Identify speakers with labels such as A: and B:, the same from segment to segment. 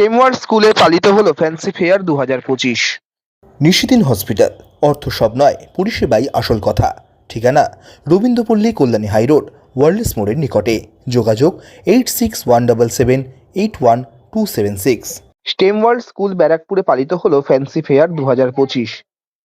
A: স্টেমওয়ার্ড স্কুলে পালিত হলো ফ্যান্সি ফেয়ার দু হাজার পঁচিশ।
B: নিশিদিন হসপিটাল অর্থ সব নয় পরিষেবাই আসল কথা। ঠিকানা রবীন্দ্রপল্লী কল্যাণী হাইরোড ওয়ার্ল্ডস মোড়ের নিকটে। যোগাযোগ eight six one double seven eight one two seven six.
A: STEM world school ব্যারাকপুরে পালিত হলো ফ্যান্সি ফেয়ার দু হাজার পঁচিশ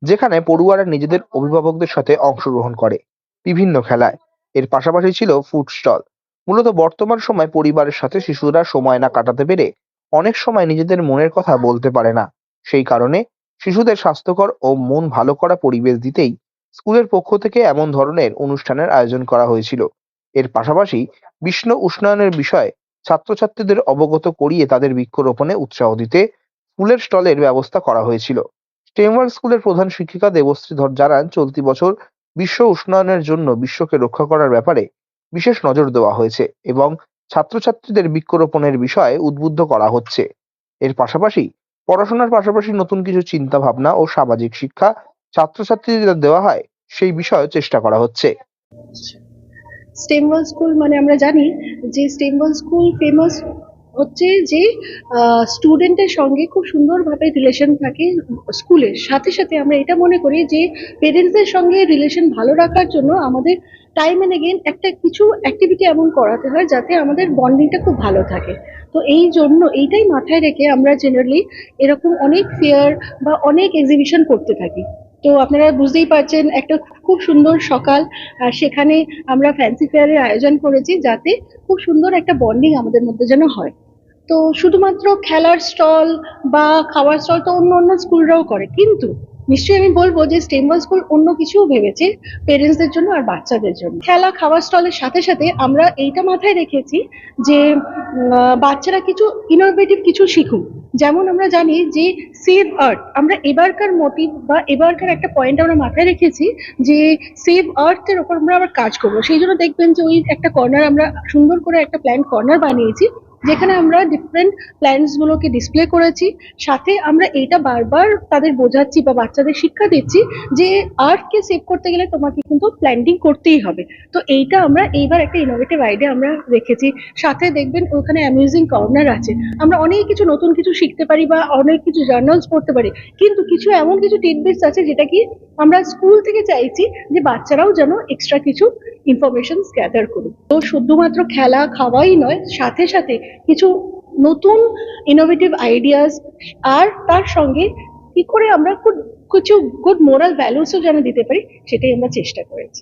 A: যেখানে পড়ুয়ারা নিজেদের অভিভাবকদের সাথে অংশগ্রহণ করে বিভিন্ন খেলায়। এর পাশাপাশি ছিল ফুড স্টল মূলত বর্তমান সময় পরিবারের সাথে শিশুরা সময় না কাটাতে পেরে অনেক সময় নিজেদের মনের কথা বলতে পারে না। সেই কারণে শিশুদের স্বাস্থ্যকর ও মন ভালো করা পরিবেশ দিতেই স্কুলের পক্ষ থেকে এমন ধরনের অনুষ্ঠানের আয়োজন করা হয়েছিল। এর পাশাপাশি বিশ্ব উষ্ণায়নের বিষয়ে ছাত্রছাত্রীদের অবগত করিয়ে তাদের বৃক্ষরোপণে উৎসাহ দিতে ফুলের স্টলের ব্যবস্থা করা হয়েছিল। স্টেমওয়ার্ক স্কুলের প্রধান শিক্ষিকা দেবশ্রী ধর জানান, চলতি বছর বিশ্ব উষ্ণায়নের জন্য বিশ্বকে রক্ষা করার ব্যাপারে বিশেষ নজর দেওয়া হয়েছে এবং ছাত্রছাত্রীদের বৃক্ষরোপণের বিষয়ে উদ্বুদ্ধ করা হচ্ছে। এর পাশাপাশি পড়াশোনার পাশাপাশি নতুন কিছু চিন্তা ভাবনা ও সামাজিক শিক্ষা ছাত্রছাত্রীদের দেওয়া হয়, সেই বিষয়ে চেষ্টা করা হচ্ছে।
C: স্টেমবল স্কুল মানে আমরা জানি যে স্টেমবল স্কুল ফেমাস হচ্ছে যে স্টুডেন্টের সঙ্গে খুব সুন্দরভাবে রিলেশন থাকে স্কুলের সাথে সাথে আমরা এটা মনে করি যে পেরেন্টসদের সঙ্গে রিলেশন ভালো রাখার জন্য আমাদের টাইম এন্ড এগেন একটা কিছু অ্যাক্টিভিটি এমন করাতে হয় যাতে আমাদের বন্ডিংটা খুব ভালো থাকে। তো এই জন্য এইটাই মাথায় রেখে আমরা জেনারেলি এরকম অনেক ফেয়ার বা অনেক এক্সিবিশন করতে থাকি। তো আপনারা বুঝতেই পারছেন, একটা খুব সুন্দর সকাল সেখানে আমরা ফ্যান্সি ফেয়ারের আয়োজন করেছি যাতে খুব সুন্দর একটা বন্ডিং আমাদের মধ্যে যেন হয়। তো শুধুমাত্র খেলার স্টল বা খাওয়ার স্টল তো অন্য অন্য স্কুলরাও করে। কিন্তু নিশ্চয়ই আমি বলব যে স্টেমবল স্কুল অন্য কিছুও ভেবেছে পেরেন্টসদের জন্য আর বাচ্চাদের জন্য। খেলা খাওয়ার স্টলের সাথে সাথে আমরা এইটা মাথায় রেখেছি যে বাচ্চারা কিছু ইনোভেটিভ কিছু শিখুক। যেমন আমরা জানি যে সেভ আর্থ আমরা এবারকার মোটিভ বা এবারকার একটা পয়েন্ট আমরা মাথায় রেখেছি যে সেভ আর্থের ওপর আমরা আবার কাজ করব। সেই জন্য দেখবেন যে ওই একটা কর্নার আমরা সুন্দর করে একটা প্ল্যান কর্নার বানিয়েছি। যেখানে আমরা ডিফারেন্ট প্ল্যান্টস গুলোকে ডিসপ্লে করেছি, সাথে আমরা এইটা বারবার তাদের বোঝাচ্ছি বা বাচ্চাদের শিক্ষা দিচ্ছি যে আর্থকে সেভ করতে গেলে তোমাকে কিন্তু প্ল্যান্টিং করতেই হবে। তো এইটা আমরা এইবার একটা ইনোভেটিভ আইডিয়া আমরা রেখেছি। সাথে দেখবেন ওখানে অ্যামিউজিং কর্নার আছে। আমরা অনেক কিছু নতুন কিছু শিখতে পারি বা অনেক কিছু জার্নালস পড়তে পারি, কিন্তু কিছু এমন কিছু টিডবিটস আছে যেটা কি আমরা স্কুল থেকে চাইছি যে বাচ্চারাও যেন এক্সট্রা কিছু ইনফরমেশন গ্যাদার করুক। তো শুধুমাত্র খেলা খাওয়াই নয়, সাথে সাথে কিছু নতুন ইনোভেটিভ আইডিয়াস আর তার সঙ্গে কি করে আমরা কিছু গুড মোরাল ভ্যালুসও যেন দিতে পারি, সেটাই আমরা চেষ্টা করেছি।